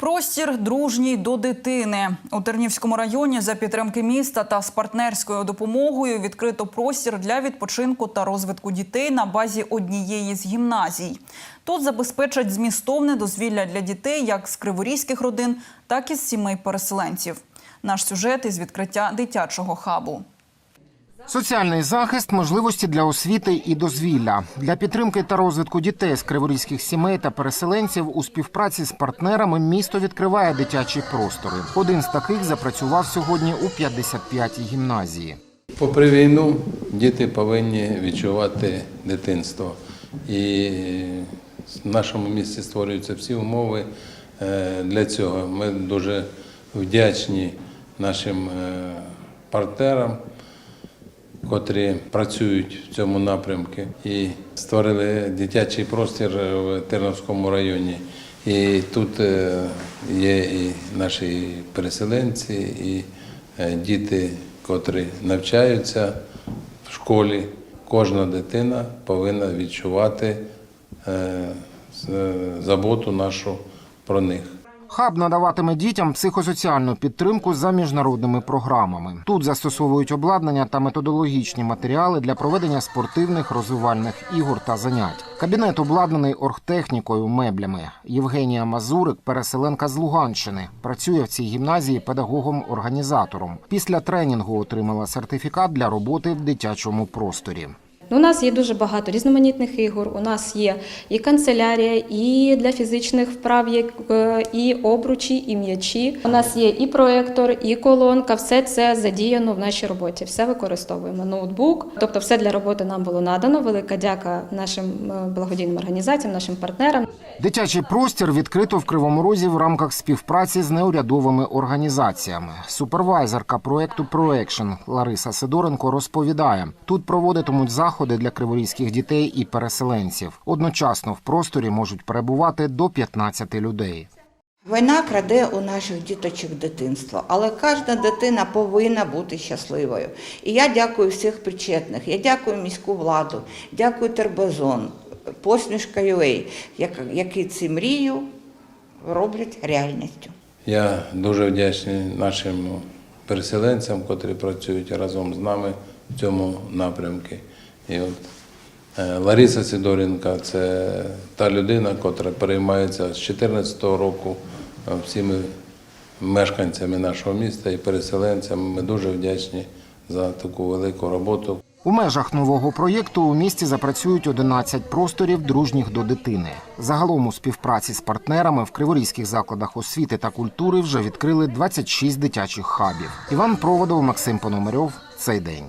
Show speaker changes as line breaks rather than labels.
Простір дружній до дитини у Тернівському районі за підтримки міста та з партнерською допомогою відкрито простір для відпочинку та розвитку дітей на базі однієї з гімназій. Тут забезпечать змістовне дозвілля для дітей як з криворізьких родин, так і з сімей переселенців. Наш сюжет із відкриття дитячого хабу.
Соціальний захист, можливості для освіти і дозвілля для підтримки та розвитку дітей з криворізьких сімей та переселенців у співпраці з партнерами місто відкриває дитячі простори. Один з таких запрацював сьогодні у 55-й гімназії.
Попри війну, діти повинні відчувати дитинство. І в нашому місті створюються всі умови е, для цього. Ми дуже вдячні нашим е, партнерам, котрі працюють в цьому напрямку і створили дитячий простір в Тернопільському районі. І тут е, є і наші переселенці, і е, діти, котрі навчаються в школі. Кожна дитина повинна відчувати е, заботу нашу про них.
Хаб надаватиме дітям психосоціальну підтримку за міжнародними програмами. Тут застосовують обладнання та методологічні матеріали для проведення спортивних розвивальних ігор та занять. Кабінет обладнаний оргтехнікою, меблями. Євгенія Мазурик, переселенка з Луганщини, працює в цій гімназії педагогом-організатором. Після тренінгу отримала сертифікат для роботи в дитячому просторі.
Ну, У нас є дуже багато різноманітних ігор. У нас є і канцелярія, і для фізичних вправ, е, і обручі, і м'ячі. У нас є і проектор, і колонка. Все це задіяно в нашій роботі. Все використовуємо. Ноутбук, тобто, все для роботи нам було надано. Велика дяка нашим е, благодійним організаціям, нашим партнерам.
Дитячий простір відкрито в Кривому Розі в рамках співпраці з неурядовими організаціями. Супервайзерка проекту ProAction Лариса Сидоренко розповідає: тут проводитимуть заходи для криворізьких дітей і переселенців. Одночасно в просторі можуть перебувати до 15 людей.
Війна краде у наших діточок дитинство, але кожна дитина повинна бути щасливою. І я дякую всіх причетних. Я дякую міську владу, дякую Тербазон, посмішка UA, які ці мрію роблять реальністю.
Я дуже вдячний нашим переселенцям, котрі працюють разом з нами в цьому напрямку. І от е, Лариса Сидоренка це та людина, котра переймається з 2014 року е, всіми мешканцями нашого міста і переселенцями. Ми дуже вдячні за таку велику роботу.
У межах нового проєкту у місті запрацюють 11 просторів дружніх до дитини. Загалом у співпраці з партнерами в криворізьких закладах освіти та культури вже відкрили 26 дитячих хабів. Іван Проводов, Максим Пономарьов. Цей день.